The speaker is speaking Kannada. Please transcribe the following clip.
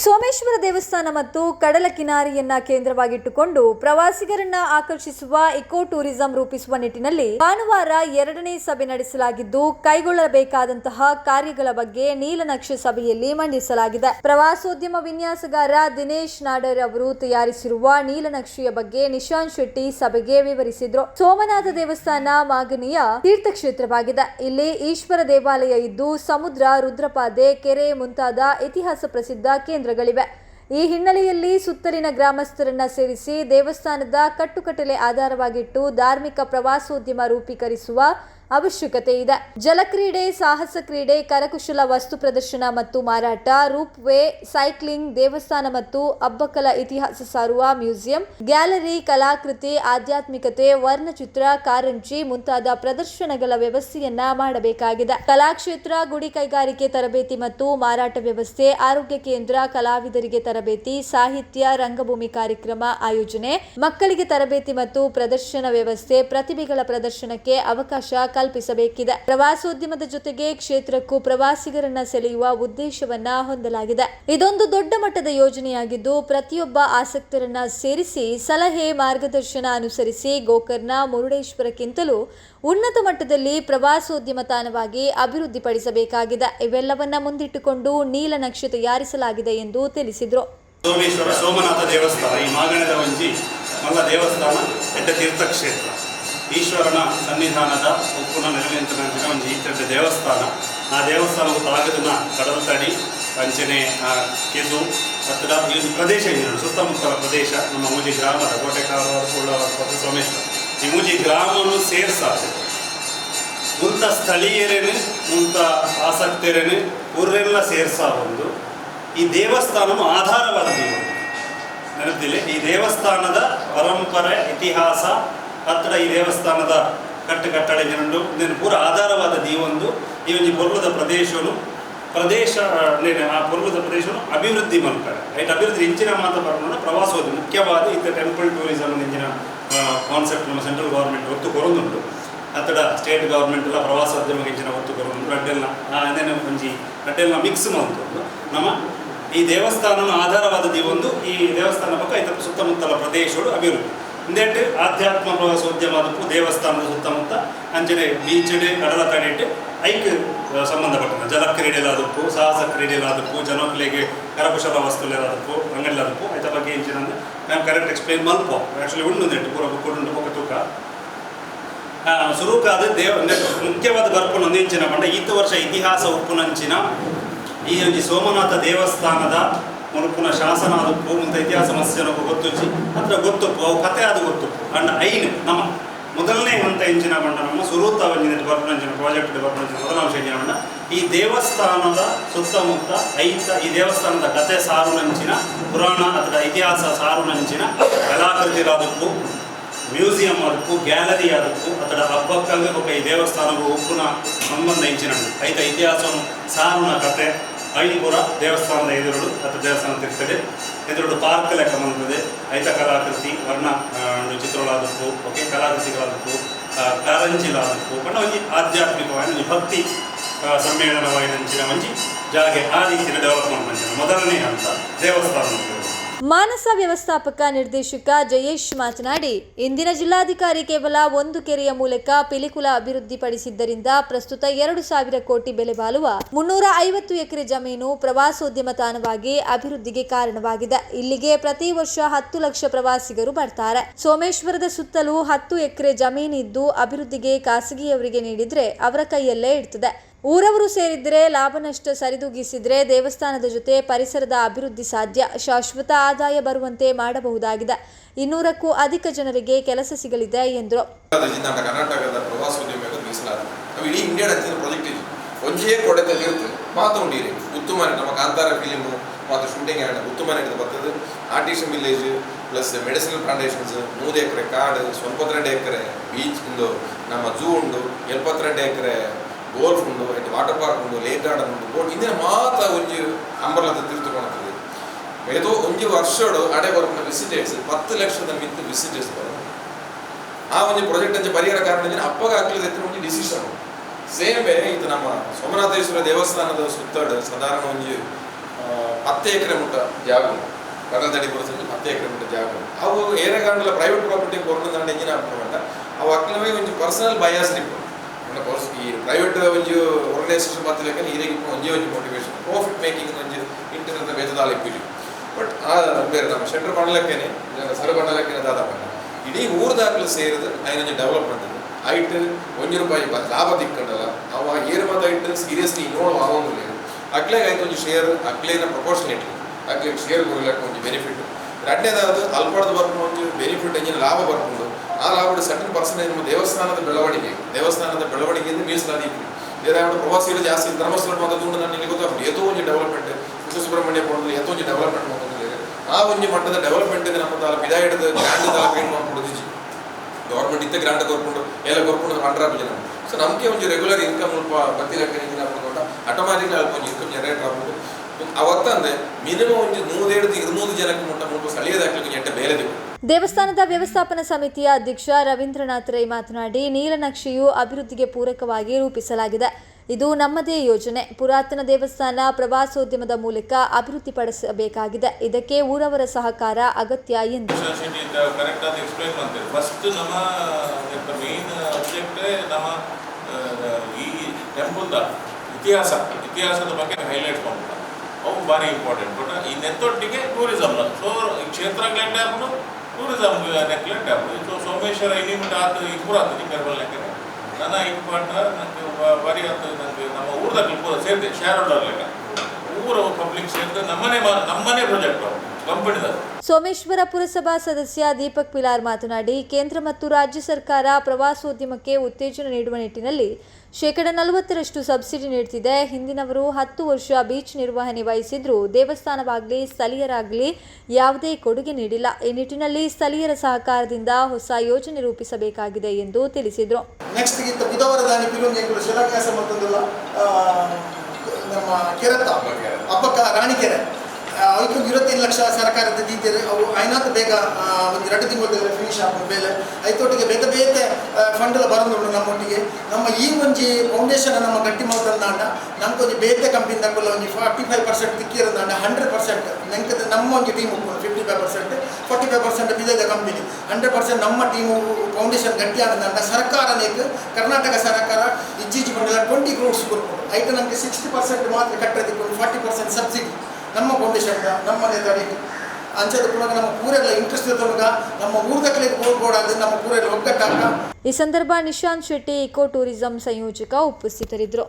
ಸೋಮೇಶ್ವರ ದೇವಸ್ಥಾನ ಮತ್ತು ಕಡಲ ಕಿನಾರಿಯನ್ನ ಕೇಂದ್ರವಾಗಿಟ್ಟುಕೊಂಡು ಪ್ರವಾಸಿಗರನ್ನ ಆಕರ್ಷಿಸುವ ಇಕೋ ಟೂರಿಸಂ ರೂಪಿಸುವ ನಿಟ್ಟಿನಲ್ಲಿ ಭಾನುವಾರ ಎರಡನೇ ಸಭೆ ನಡೆಸಲಾಗಿದ್ದು, ಕೈಗೊಳ್ಳಬೇಕಾದಂತಹ ಕಾರ್ಯಗಳ ಬಗ್ಗೆ ನೀಲನಕ್ಷೆ ಸಭೆಯಲ್ಲಿ ಮಂಡಿಸಲಾಗಿದೆ. ಪ್ರವಾಸೋದ್ಯಮ ವಿನ್ಯಾಸಗಾರ ದಿನೇಶ್ ನಾಡರ್ ಅವರು ತಯಾರಿಸಿರುವ ನೀಲನಕ್ಷೆಯ ಬಗ್ಗೆ ನಿಶಾಂತ್ ಶೆಟ್ಟಿ ಸಭೆಗೆ ವಿವರಿಸಿದ್ರು. ಸೋಮನಾಥ ದೇವಸ್ಥಾನ ಮಾಗನಿಯ ತೀರ್ಥಕ್ಷೇತ್ರವಾಗಿದೆ. ಇಲ್ಲಿ ಈಶ್ವರ ದೇವಾಲಯ ಇದ್ದು, ಸಮುದ್ರ, ರುದ್ರಪಾದೆ, ಕೆರೆ ಮುಂತಾದ ಇತಿಹಾಸ ಪ್ರಸಿದ್ಧ ಕೇಂದ್ರಗಳಿವೆ. ಈ ಹಿನ್ನೆಲೆಯಲ್ಲಿ ಸುತ್ತಲಿನ ಗ್ರಾಮಸ್ಥರನ್ನ ಸೇರಿಸಿ ದೇವಸ್ಥಾನದ ಕಟ್ಟುಕಟ್ಟಲೆ ಆಧಾರವಾಗಿಟ್ಟು ಧಾರ್ಮಿಕ ಪ್ರವಾಸೋದ್ಯಮ ರೂಪೀಕರಿಸುವ ಅವಶ್ಯಕತೆ ಇದೆ. ಜಲಕ್ರೀಡೆ, ಸಾಹಸ ಕ್ರೀಡೆ, ಕರಕುಶಲ ವಸ್ತು ಪ್ರದರ್ಶನ ಮತ್ತು ಮಾರಾಟ, ರೂಪ್ ವೇ, ಸೈಕ್ಲಿಂಗ್, ದೇವಸ್ಥಾನ ಮತ್ತು ಅಬ್ಬಕಲ ಇತಿಹಾಸ ಸಾರುವ ಮ್ಯೂಸಿಯಂ, ಗ್ಯಾಲರಿ, ಕಲಾಕೃತಿ, ಆಧ್ಯಾತ್ಮಿಕತೆ, ವರ್ಣಚಿತ್ರ, ಕಾರಂಜಿ ಮುಂತಾದ ಪ್ರದರ್ಶನಗಳ ವ್ಯವಸ್ಥೆಯನ್ನ ಮಾಡಬೇಕಾಗಿದೆ. ಕಲಾಕ್ಷೇತ್ರ, ಗುಡಿ ಕೈಗಾರಿಕೆ ತರಬೇತಿ ಮತ್ತು ಮಾರಾಟ ವ್ಯವಸ್ಥೆ, ಆರೋಗ್ಯ ಕೇಂದ್ರ, ಕಲಾವಿದರಿಗೆ ತರಬೇತಿ, ಸಾಹಿತ್ಯ, ರಂಗಭೂಮಿ ಕಾರ್ಯಕ್ರಮ ಆಯೋಜನೆ, ಮಕ್ಕಳಿಗೆ ತರಬೇತಿ ಮತ್ತು ಪ್ರದರ್ಶನ ವ್ಯವಸ್ಥೆ, ಪ್ರತಿಭೆಗಳ ಪ್ರದರ್ಶನಕ್ಕೆ ಅವಕಾಶ ಕಲ್ಪಿಸಬೇಕಿದೆ. ಪ್ರವಾಸೋದ್ಯಮದ ಜೊತೆಗೆ ಕ್ಷೇತ್ರಕ್ಕೂ ಪ್ರವಾಸಿಗರನ್ನ ಸೆಳೆಯುವ ಉದ್ದೇಶವನ್ನ ಹೊಂದಲಾಗಿದೆ. ಇದೊಂದು ದೊಡ್ಡ ಮಟ್ಟದ ಯೋಜನೆಯಾಗಿದ್ದು, ಪ್ರತಿಯೊಬ್ಬ ಆಸಕ್ತರನ್ನ ಸೇರಿಸಿ ಸಲಹೆ, ಮಾರ್ಗದರ್ಶನ ಅನುಸರಿಸಿ ಗೋಕರ್ಣ ಮುರುಡೇಶ್ವರಕ್ಕಿಂತಲೂ ಉನ್ನತ ಮಟ್ಟದಲ್ಲಿ ಪ್ರವಾಸೋದ್ಯಮ ತಾಣವಾಗಿ ಅಭಿವೃದ್ಧಿಪಡಿಸಬೇಕಾಗಿದೆ. ಇವೆಲ್ಲವನ್ನ ಮುಂದಿಟ್ಟುಕೊಂಡು ನೀಲನಕ್ಷೆ ತಯಾರಿಸಲಾಗಿದೆ ಎಂದು ತಿಳಿಸಿದರು. ಸೋಮೇಶ್ವರ ಸೋಮನಾಥ ದೇವಸ್ಥಾನ, ಈ ಮಾಗಣದ ಮಲ್ಲ ದೇವಸ್ಥಾನ, ಎಡ್ಡ ತೀರ್ಥಕ್ಷೇತ್ರ ಈಶ್ವರನ ಸನ್ನಿಧಾನದ ಉಪ್ಪುನ ನೆರವೇಂತನ ಒಂದು ಈತದ ದೇವಸ್ಥಾನ. ಆ ದೇವಸ್ಥಾನವು ತಾಗದನ ಕಡಲ ತಡಿ ಅಂಚನೆ ಆ, ಕೆದು ಹತ್ತಿರ ಈ ಪ್ರದೇಶ ನೋಡಿ, ಸುತ್ತಮುತ್ತಲ ಪ್ರದೇಶ. ನಮ್ಮ ಮೂಜಿ ಗ್ರಾಮದ ಉಳ್ಳವರ ಸೋಮೇಶ್ವರ. ಈ ಮೂಜಿ ಗ್ರಾಮವನ್ನು ಸೇರಿಸಾದೆ. ಮುಂತ ಸ್ಥಳೀಯರೇನೆ ಮುಂತ ಆಸಕ್ತಿಯರೇನೆ ಊರೆಲ್ಲ ಸೇರ್ಸಾ ಒಂದು. ಈ ದೇವಸ್ಥಾನವು ಆಧಾರವಾದ ನೆನಪಿಲ್ಲ ಈ ದೇವಸ್ಥಾನದ ಪರಂಪರೆ ಇತಿಹಾಸ ಹತ್ತಿರ ಈ ದೇವಸ್ಥಾನದ ಕಟ್ಟು ಕಟ್ಟಡ ಜನರು ಇದನ್ನು ಪೂರ ಆಧಾರವಾದ ದೀವೊಂದು ಈ ಒಂದು ಪೂರ್ವದ ಪ್ರದೇಶವನ್ನು ಪ್ರದೇಶ ಆ ಪೂರ್ವದ ಪ್ರದೇಶವನ್ನು ಅಭಿವೃದ್ಧಿ ಮಾಡ್ತಾರೆ. ಐಟ್ ಅಭಿವೃದ್ಧಿ ಇಂಚಿನ ಮಾತ ಬರೋಣ ಪ್ರವಾಸೋದ್ಯಮ. ಮುಖ್ಯವಾದ ಇತ್ತ ಟೆಂಪಲ್ ಟೂರಿಸಂ ಇಂಚಿನ ಕಾನ್ಸೆಪ್ಟ್ ನಮ್ಮ ಸೆಂಟ್ರಲ್ ಗೌರ್ಮೆಂಟ್ ಒತ್ತು ಕೊರೊಂದುಂಟು ಅತ್ತಡ ಸ್ಟೇಟ್ ಗೌರ್ಮೆಂಟ್ ಎಲ್ಲ ಪ್ರವಾಸೋದ್ಯಮ ಇಂಚಿನ ಒತ್ತು ಕೊರೊಂದು ಅಡ್ಡೆಲ್ಲ ಅದೇನು ಒಂಜಿ ರಡ್ಡೆಲ್ಲ ಮಿಕ್ಸ್ ಮಾಡ್ಕೊಂಡು ನಮ್ಮ ಈ ದೇವಸ್ಥಾನನ ಆಧಾರವಾದ ಒಂದು ಈ ದೇವಸ್ಥಾನ ಪಕ್ಕ ಇತರ ಸುತ್ತಮುತ್ತಲ ಪ್ರದೇಶಗಳು ಅಭಿವೃದ್ಧಿ. ಇಂದೆಟ್ಟು ಆಧ್ಯಾತ್ಮ ಪ್ರವಾಸೋದ್ಯಮ ಅದಕ್ಕೂ ದೇವಸ್ಥಾನದ ಸುತ್ತಮುತ್ತ ಅಂಚನೆ ಬೀಚಡೆ ಕಡಲ ತಡೆಟ್ಟು ಐಕ್ ಸಂಬಂಧಪಟ್ಟ ಜಲ ಕ್ರೀಡೆಲಾದಕ್ಕೂ ಸಾಹಸ ಕ್ರೀಡೆಲಾದಕ್ಕೂ ಜನಕ್ಲೆಗೆ ಕರಕುಶಲ ವಸ್ತುಲೇಲಾದಕ್ಕೂ ಅಂಗಡಿಲಾದಕ್ಕೂ ಅದರ ಬಗ್ಗೆ ಇಂಚಿನ ನಾನು ಕರೆಕ್ಟ್ ಎಕ್ಸ್ಪ್ಲೈನ್ ಮಲ್ಪೋ. ಆ್ಯಕ್ಚುಲಿ ಉಂಡು ನೆಟ್ಟು, ಪೂರ ಉಂಡು ಪಕ್ಕ ತೂಕ. ಸುರುಕಾದ ದೇವ ಮುಖ್ಯವಾದ ಬರ್ಪುನ ಒಂದಿಂಚಿನ ಪಂಡ ಈತ ವರ್ಷ ಇತಿಹಾಸ ಉಪ್ಪುನಂಚಿನ ಈ ಒಂದು ಸೋಮನಾಥ ದೇವಸ್ಥಾನದ ಮುರುಕುನ ಶಾಸನ ಅದು ಪೂರ್ವಂತ ಇತಿಹಾಸ ಮಸ್ಯನಕ್ಕೂ ಗೊತ್ತುಚ್ಚಿ ಹತ್ರ ಗೊತ್ತುಪ್ಪು ಅವು ಕತೆ ಅದು ಗೊತ್ತು. ಅಂಡ ಐನ್, ನಮ್ಮ ಮೊದಲನೇ ಹಂತ ಇಂಚಿನ ಬಂಡ ನಮ್ಮ ಸುರೂತ ಬರ್ಪನಂಚಿನ ಪ್ರಾಜೆಕ್ಟ್ ಬರ್ಪನಂಚಿನ ಮೊದಲ ಅಂಶ ಇಂಚಿನ ಬಂಡ. ಈ ದೇವಸ್ಥಾನದ ಸುತ್ತಮುತ್ತ ಐತ, ಈ ದೇವಸ್ಥಾನದ ಕತೆ ಸಾರುನಂಚಿನ ಪುರಾಣ ಅದರ ಇತಿಹಾಸ ಸಾರುನಂಚಿನ ಕಲಾಕೃತಿರಾದಕ್ಕೂ ಮ್ಯೂಸಿಯಂ ಅದಕ್ಕೂ ಗ್ಯಾಲರಿ ಅದಕ್ಕೂ ಅದರ ಹಬ್ಬಕ್ಕಾಗಿ ಒಬ್ಬ ಈ ದೇವಸ್ಥಾನಕ್ಕೂ ಉಪ್ಪುನ ಸಂಬಂಧ ಇಂಚಿನ ಐತ ಇತಿಹಾಸವನ್ನು ಸಾರುನ ಕತೆ ಐನೂರ ದೇವಸ್ಥಾನದ ಎದುರುಡು ಅಥವಾ ದೇವಸ್ಥಾನ ತಿರ್ತದೆ ಎದುರುಡು ಪಾರ್ಕ್ ಲೆಕ್ಕ ಬಂದಿದೆ ಐತ ಕಲಾಕೃತಿ, ವರ್ಣ ಒಂದು ಚಿತ್ರಗಳಾದಕ್ಕೂ ಓಕೆ ಕಲಾಕೃತಿಗಳಾದಕ್ಕೂ ಕಾರಂಜಿಲಾದಕ್ಕೂ ಬಣ್ಣ ಒಂಜಿ ಆಧ್ಯಾತ್ಮಿಕವಾಗಿ ಭಕ್ತಿ ಸಮ್ಮೇಳನವಾಗಿ ನಂಚಿನ ಒಂಜಿ ಜಾಗೆ ಆ ರೀತಿಯ ಡೆವಲಪ್ಮೆಂಟ್ ಮಂಚಿನ ಮೊದಲನೇ ಹಂತ ದೇವಸ್ಥಾನ. ಮಾನಸ ವ್ಯವಸ್ಥಾಪಕ ನಿರ್ದೇಶಕ ಜಯೇಶ್ ಮಾತನಾಡಿ, ಇಂದಿನ ಜಿಲ್ಲಾಧಿಕಾರಿ ಕೇವಲ ಒಂದು ಕೆರೆಯ ಮೂಲಕ ಪಿಲಿಕುಲ ಅಭಿವೃದ್ಧಿಪಡಿಸಿದ್ದರಿಂದ ಪ್ರಸ್ತುತ ಎರಡು ಸಾವಿರ ಕೋಟಿ ಬೆಲೆ ಬಾಳುವ ಮುನ್ನೂರ ಐವತ್ತು ಎಕರೆ ಜಮೀನು ಪ್ರವಾಸೋದ್ಯಮ ತಾಣವಾಗಿ ಅಭಿವೃದ್ಧಿಗೆ ಕಾರಣವಾಗಿದೆ. ಇಲ್ಲಿಗೆ ಪ್ರತಿ ವರ್ಷ ಹತ್ತು ಲಕ್ಷ ಪ್ರವಾಸಿಗರು ಬರ್ತಾರೆ. ಸೋಮೇಶ್ವರದ ಸುತ್ತಲೂ ಹತ್ತು ಎಕರೆ ಜಮೀನಿದ್ದು ಅಭಿವೃದ್ಧಿಗೆ ಖಾಸಗಿಯವರಿಗೆ ನೀಡಿದ್ರೆ ಅವರ ಕೈಯಲ್ಲೇ ಇರ್ತದೆ. ಊರವರು ಸೇರಿದ್ರೆ ಲಾಭ ನಷ್ಟ ಸರಿದೂಗಿಸಿದ್ರೆ ದೇವಸ್ಥಾನದ ಜೊತೆ ಪರಿಸರದ ಅಭಿವೃದ್ಧಿ ಸಾಧ್ಯ. ಶಾಶ್ವತ ಆದಾಯ ಬರುವಂತೆ ಮಾಡಬಹುದಾಗಿದೆ. ಇನ್ನೂರಕ್ಕೂ ಅಧಿಕ ಜನರಿಗೆ ಕೆಲಸ ಸಿಗಲಿದೆ ಎಂದರು ಮತ್ತು ಶೂಟಿಂಗ್ ಆ್ಯಂಡ್ ಉತ್ತಮ ನಡೆದು ಬರ್ತದೆ. Artisan village plus medicinal plantations ಮೂರು ಎಕರೆ ಕಾಡು ಎಕರೆ ಬೀಚ್ ಉಂಡು ನಮ್ಮ ಝೂ ಉಂಡು ಎಪ್ಪತ್ತೆರಡು ಎಕರೆ ಗೋಲ್ಫ್ ಉಂಡು ಆಯ್ತು ವಾಟರ್ ಪಾರ್ಕ್ ಉಂಡು ಲೇಕ್ ಗಾರ್ಡನ್ ಉಂಡು ಬೋಟ್ ಇಂದಿನ ಮಾತ ಒಂಜಿ ಅಂಬರ್ಲದ ತಿರ್ತುಕೊಳ್ತದೆ ಏದೋ ಒಂಜಿ ವರ್ಷಡು ಅಡೆ ಬರುವ ವಿಸಿಟರ್ಸ್ ಪತ್ತು ಲಕ್ಷದ ಮಿತ್ತು ವಿಸಿಟರ್ಸ್ ಬರೋದು. ಆ ಒಂದು ಪ್ರಾಜೆಕ್ಟ್ ಅಂಚೆ ಪರಿಹಾರ ಕಾರಣ ಅಪ್ಪಗ ಹಾಕ್ಲಿದ ಒಂದು ಡಿಸಿಷನ್ ಸೇಮ್ ಬೇರೆ ಇದು ನಮ್ಮ ಸೋಮನಾಥೇಶ್ವರ ದೇವಸ್ಥಾನದ ಸುತ್ತಡು ಸಾಧಾರಣ ಆ, ಹತ್ತು ಎಕರೆ ಮುಟ್ಟ ಜಾಗ. ಕಡಲದಡಿ ಬರೋದು ಹತ್ತು ಎಕರೆ ಮುಟ್ಟ ಜಾಗ. ಅವು ಏರೆಗಾಂಡಲ ಪ್ರೈವೇಟ್ ಪ್ರಾಪರ್ಟಿ ಕೊರೊಂದು ದಂಡ ಎಂಜಿನ ಹಾಕೊಂಡ ಅವು ಒಂದು ಪರ್ಸನಲ್ ಬಯಾಸ್ ನಿಪ್ಪು ಪರ್ಸ್ ಈ ಪ್ರೈವೇಟ್ ಒಂಜಿ ಆರ್ಗನೈಸೇಷನ್ ಮಾತ್ರ ಲೆಕ್ಕ ಈರಿಗೆ ಒಂಜಿ ಒಂಜಿ ಮೋಟಿವೇಶನ್ ಪ್ರಾಫಿಟ್ ಮೇಕಿಂಗ್ ಒಂಜಿ ಇಂಟರ್ನೆಟ್ ವೇತದಾಲ ಇಪ್ಪಿಜು ಬಟ್ ಆ ಬೇರೆ ನಮ್ಮ ಸೆಂಟ್ರ್ ಬಂಡಲಕ್ಕೇನೆ ಸರ ಬಂಡಲಕ್ಕೇನೆ ದಾದ ಬಂಡ ಇಡೀ ಊರ್ದಾಗ್ಲು ಸೇರಿದು ಐನೊಂಜಿ ಡೆವಲಪ್ಮೆಂಟ್ ಐಟ್ ಒಂಜಿ ರೂಪಾಯಿ ಲಾಭ ತಿಕ್ಕಂಡಲ್ಲ ಅವ ಏರು ಮಾತ ಐಟ್ ಸೀರಿಯಸ್ಲಿ ನೋಡುವ ಆವಂಗಿಲ್ಲ ಅಕ್ಲೆಗೆ ಆಯ್ತು ಒಂದು ಶೇರ್ ಅಕ್ಲೇನ ಪ್ರಪೋರ್ಷನೇಟ್ ಅಕ್ಲೆಗೆ ಶೇರ್ ಕೊಡ್ಲಿಕ್ಕೆ ಒಂದು ಬೆನಿಫಿಟ್ ಎರಡನೇದಾದ ಅಲ್ಪಡದ ಬರ್ಕೊಂಡು ಒಂದು ಬೆನಿಫಿಟ್ ಎಂಜಿನ ಲಾಭ ಬರ್ಕೊಂಡು ಆ ಲಾಭದ ಸಟನ್ ಪರ್ಸೆಂಟೇಜ್ ನಮ್ಮ ದೇವಸ್ಥಾನದ ಬೆಳವಣಿಗೆ ದೇವಸ್ಥಾನದ ಬೆಳವಣಿಗೆಯಿಂದ ಮೀಸಲಾದಿ ಬೇರೆ ಯಾವ ಪ್ರವಾಸಿಗಳು ಜಾಸ್ತಿ ಧರ್ಮಸ್ಥಳ ಮಾಡೋದು ನಾನು ಇಲ್ಲಿ ಗೊತ್ತಾಗ್ತದೆ ಏತೋ ಒಂದು ಡೆವಲಪ್ಮೆಂಟ್ ವಿಶ್ವ ಸುಬ್ರಹ್ಮಣ್ಯ ಪೋಣದಲ್ಲಿ ಏತೋ ಒಂದು ಡೆವಲಪ್ಮೆಂಟ್ ಮಾಡೋದಿಲ್ಲ ಆ ಒಂದು ಮಟ್ಟದ ಡೆವಲಪ್ಮೆಂಟ್ ನಮ್ಮ ತಾಲ ಬಿದ ಹಿಡಿದು ಗ್ರ್ಯಾಂಡ್ ತಾಲ ಪೇಂಟ್ ಮಾಡ್ಕೊಡೋದು ಗೌರ್ಮೆಂಟ್ ಇತ್ತೆ ಗ್ರಾಂಟ್ ಕೊರ್ಕೊಂಡು ಎಲ್ಲ ಕೊರ್ಕೊಂಡು ಹಂಡ್ರ ಜನ ಸೊ ನಮಗೆ ಒಂದು ರೆಗ್ಯುಲರ್ ಇನ್ಕಮ್ ಸ್ವಲ್ಪ ಬತ್ತಿ ಲೆಕ್ಕ ಹಿಂಗೆ ಹಾಕೊಂಡ ಆಟೋಮ್ಯಾಟಿಕ್ಲಿ ಅಲ್ಪ ಒಂದು ಇನ್ಕಮ್ ಜನರೇಟ್ ಆಗ್ಬೋದು ಅವತ್ತಂದ್ರೆ ಮಿನಿಮಮ್ ಒಂದು ನೂರೇಳು ಇರುನೂರು ಜನಕ್ಕೆ ಮುಟ್ಟ ಮುಟ್ಟು ಸ್ಥಳೀಯದಾಗ್ಲಿಕ್ಕೆ ಎಟ್ಟ ಬೇರೆ ದೇವಸ್ಥಾನದ ವ್ಯವಸ್ಥಾಪನಾ ಸಮಿತಿಯ ಅಧ್ಯಕ್ಷ ರವೀಂದ್ರನಾಥ್ ರೈ ಮಾತನಾಡಿ ನೀಲನಕ್ಷೆಯು ಅಭಿವೃದ್ಧಿಗೆ ಪೂರಕವಾಗಿ ರೂಪಿಸಲಾಗಿದೆ. ಇದು ನಮ್ಮದೇ ಯೋಜನೆ. ಪುರಾತನ ದೇವಸ್ಥಾನ ಪ್ರವಾಸೋದ್ಯಮದ ಮೂಲಕ ಅಭಿವೃದ್ಧಿಪಡಿಸಬೇಕಾಗಿದೆ ಇದಕ್ಕೆ ಊರವರ ಸಹಕಾರ ಅಗತ್ಯ ಎಂದು. ಫಸ್ಟ್ ನಮ್ಮ ನಮ್ಮ ಈ ಟೆಂಪಲ್ದ ಇತಿಹಾಸ ಇತಿಹಾಸದ ಬಗ್ಗೆ ಹೈಲೈಟ್ ಮಾಡ್ತಾರೆ ಅವು ಭಾರಿ ಇಂಪಾರ್ಟೆಂಟ್ ಬಟ್ ಈ ನೆತ್ತೊಟ್ಟಿಗೆ ಟೂರಿಸಮ್ ಸೊ ಈ ಕ್ಷೇತ್ರ ಕ್ಲೆಂಟ್ ಆಗ್ಬೋದು ಟೂರಿಸಮ್ ನೆಕ್ಲೆಂಟ್ ಆಗ್ಬೋದು ಸೊ ಸೋಮೇಶ್ವರ ಇನಿಮಿಟ್ ಆದ ಇಂಪ್ರೂವ್ ಆಗ್ತದೆ ಕರ್ಬಲ್ ಲೆಕ್ಕ. ನನ್ನ ಇಂಪಾರ್ಟ್ ನನಗೆ ಭಾರಿ ಆಗ್ತದೆ ನನಗೆ ನಮ್ಮ ಊರದಲ್ಲಿ ಸೇರಿದೆ ಶೇರ್ ಹೋಲ್ಡರ್ ಲೆಕ್ಕ. ಊರ ಪಬ್ಲಿಕ್ ಸೇರಿದೆ, ನಮ್ಮನೆ ನಮ್ಮನೆ ಪ್ರಾಜೆಕ್ಟ್ ಕಂಪನಿದ ಸೋಮೇಶ್ವರ ಪುರಸಭಾ ಸದಸ್ಯ ದೀಪಕ್ ಪಿಲಾರ್ ಮಾತನಾಡಿ, ಕೇಂದ್ರ ಮತ್ತು ರಾಜ್ಯ ಸರ್ಕಾರ ಪ್ರವಾಸೋದ್ಯಮಕ್ಕೆ ಉತ್ತೇಜನ ನೀಡುವ ನಿಟ್ಟಿನಲ್ಲಿ ಶೇಕಡ ನಲವತ್ತರಷ್ಟು ಸಬ್ಸಿಡಿ ನೀಡುತ್ತಿದೆ ಹಿಂದಿನವರು ಹತ್ತು ವರ್ಷ ಬೀಚ್ ನಿರ್ವಹಣೆ ವಹಿಸಿದ್ರು. ದೇವಸ್ಥಾನವಾಗಲಿ, ಸ್ಥಳೀಯರಾಗಲಿ ಯಾವುದೇ ಕೊಡುಗೆ ನೀಡಿಲ್ಲ. ಈ ನಿಟ್ಟಿನಲ್ಲಿ ಸ್ಥಳೀಯರ ಸಹಕಾರದಿಂದ ಹೊಸ ಯೋಜನೆ ರೂಪಿಸಬೇಕಾಗಿದೆ ಎಂದು ತಿಳಿಸಿದರು. ನೆಕ್ಸ್ಟ್ ನಮ್ಮ ಕೆರೆತ ಹಬ್ಬಕ್ಕ ರಾಣಿಕೆರೆ. ಅವಕ್ಕೊಂದು ಇರುವತ್ತೈದು ಲಕ್ಷ ಸರ್ಕಾರದ ನೀತಿ ಅವು ಐನಾತ್ ಬೇಗ ಒಂದು ಎರಡು ತಿಂಗಳ ಫಿನಿಶ್ ಆಗ್ಬೋದು. ಮೇಲೆ ಐತೋಟಿಗೆ ಬೇತೆ ಬೇತೆ ಫಂಡ್ ಬರೋದು ನಮ್ಮೊಟ್ಟಿಗೆ. ನಮ್ಮ ಈ ಒಂಜಿ ಫೌಂಡೇಶನ್ ನಮ್ಮ ಗಟ್ಟಿ ಮಾಡ್ತಂದಾಂಡ ನಮ್ಗೊಂದು ಬೇತೆ ಕಂಪನಿ ತಗೊಳ್ಳ ಒಂದು ಫಾರ್ಟಿ ಫೈವ್ ಪರ್ಸೆಂಟ್ ತಿಕ್ಕಿರಂದಾಂಡ ಹಂಡ್ರೆಡ್ ಪರ್ಸೆಂಟ್ ನಂಗೆ ನಮ್ಮ ಒಂದು team fifty five percent forty five percent ಬಿದ್ದದ company hundred percent ನಮ್ಮ ಟೀಮ್ ಫೌಂಡೇಶನ್ ಗಟ್ಟಿ ಆದಂಡ ಸರ್ಕಾರ ನೇಕ್, ಕರ್ನಾಟಕ ಸರ್ಕಾರ ಇಜ್ಜಿಜ್ಜಿ ಬಂಡಲ ಟ್ವೆಂಟಿ ಕ್ರೋಡ್ಸ್ ಕೊಡ್ಬೋದು. ಐಟ ನಮಗೆ ಸಿಕ್ಸ್ಟಿ ಪರ್ಸೆಂಟ್ ಮಾತ್ರ ಕಟ್ಟದಿಕೊಂಡು ಫಾರ್ಟಿ ಪರ್ಸೆಂಟ್ ಸಬ್ಸಿಡಿ ನಮ್ಮ ಫೌಂಡೇಶನ್ ನಮ್ಮ ನೇತಾಡಿ ಅಂಚದ ಪುನಃ ನಮ್ಮ ಪೂರೆಲ್ಲ ಇಂಟ್ರೆಸ್ಟ್ ತೊಳಗ ನಮ್ಮ ಊರ್ದಕ್ಲಿಗೆ ಹೋಗ್ಬೋಡಾದ್ರೆ ನಮ್ಮ ಪೂರೆಲ್ಲ ಒಗ್ಗಟ್ಟಾಗ ಈ ಸಂದರ್ಭ ನಿಶಾಂತ್ ಶೆಟ್ಟಿ ಇಕೋ ಟೂರಿಸಂ ಸಂಯೋಜಕ ಉಪಸ್ಥಿತರಿದ್ದರು.